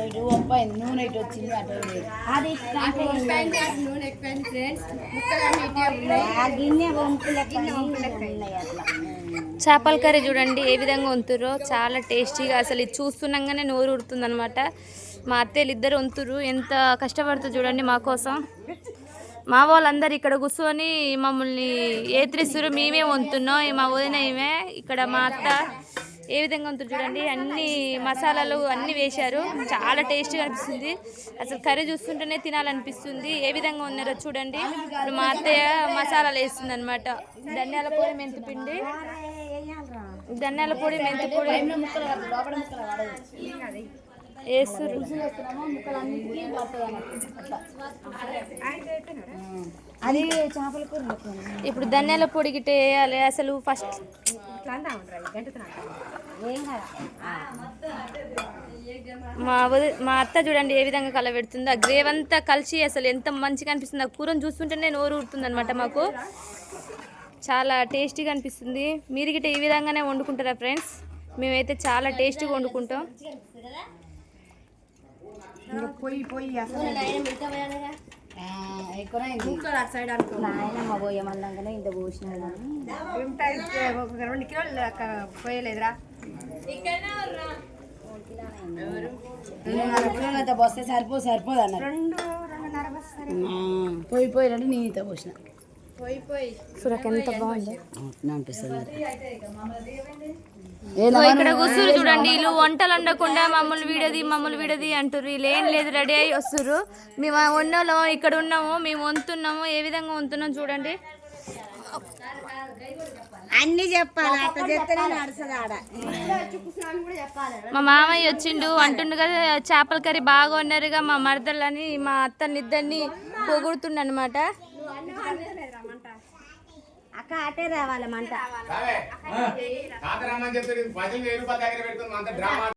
ఇటు ఒప్పాయింది నూనె ఇటు వచ్చింది అటు లేదు. అది ఆ గిన్నె వంపులకి ఉన్నాయి అట్లా. చేపల కర్రీ చూడండి ఏ విధంగా వంతురో చాలా టేస్టీగా అసలు ఇది చూస్తున్నాగానే నోరు ఉడుతుంది అనమాట మా అత్తయ్యలు ఇద్దరు వంతురు ఎంత కష్టపడుతుంది చూడండి మా కోసం. మా వాళ్ళందరూ ఇక్కడ కూర్చొని మమ్మల్ని ఏత్రిస్తురు మేమే వంతున్నాం మా వదిన ఏమే. ఇక్కడ మా అత్త ఏ విధంగా వంతురు చూడండి. అన్ని మసాలాలు అన్ని వేశారు. చాలా టేస్టీగా అనిపిస్తుంది. అసలు కర్రీ చూస్తుంటేనే తినాలనిపిస్తుంది. ఏ విధంగా ఉన్నారో చూడండి. ఇప్పుడు మా అత్తయ్య మసాలాలు వేస్తుంది అనమాట ధనియాల పొడి మెంతి పిండి. ధనియాల పొడి మెంతి పొడి. అది చేపల కూర. ఇప్పుడు ధనియాల పొడి గిట్ట వేయాలి. అసలు ఫస్ట్ మా మా అత్త చూడండి ఏ విధంగా కల పెడుతుందో. ఆ గ్రేవ్ అంతా కలిసి అసలు ఎంత మంచిగా అనిపిస్తుంది. ఆ కూరను చూస్తుంటేనే నోరు ఊరుతుంది అనమాట మాకు. చాలా టేస్టీగా అనిపిస్తుంది. మీరు గిట్ట ఈ విధంగానే వండుకుంటారా ఫ్రెండ్స్? మేమైతే చాలా టేస్టీగా వండుకుంటాం. పోయలేదురా. సరిపో సరిపోదు అన్నారు పోయి పోయి రండి నేను ఇంత పోసిన. ఎంత బాగుంది? ఇక్కడ కూర్చురు చూడండి వీళ్ళు వంటలు వండకుండా మమ్మల్ని వీడది మమ్మల్ని వీడది అంటారు వీళ్ళు ఏం లేదు రెడీ అయ్యి వస్తారు మేము ఆ ఉన్నోళ్ళం ఇక్కడ ఉన్నాము మేము వంతున్నాము ఏ విధంగా వంతున్నాం చూడండి. అన్ని చెప్పాలి అట్లా చెప్తేనే నడుస్తుంది ఆడ. మా మామయ్య వచ్చిండు అంటుండు కదా చేపల కర్రీ బాగా ఉన్నారుగా మా మరదలని మా అత్తని ఇద్దరిని పొగుడుతుండ అనమాట అక్క అటే రావాలి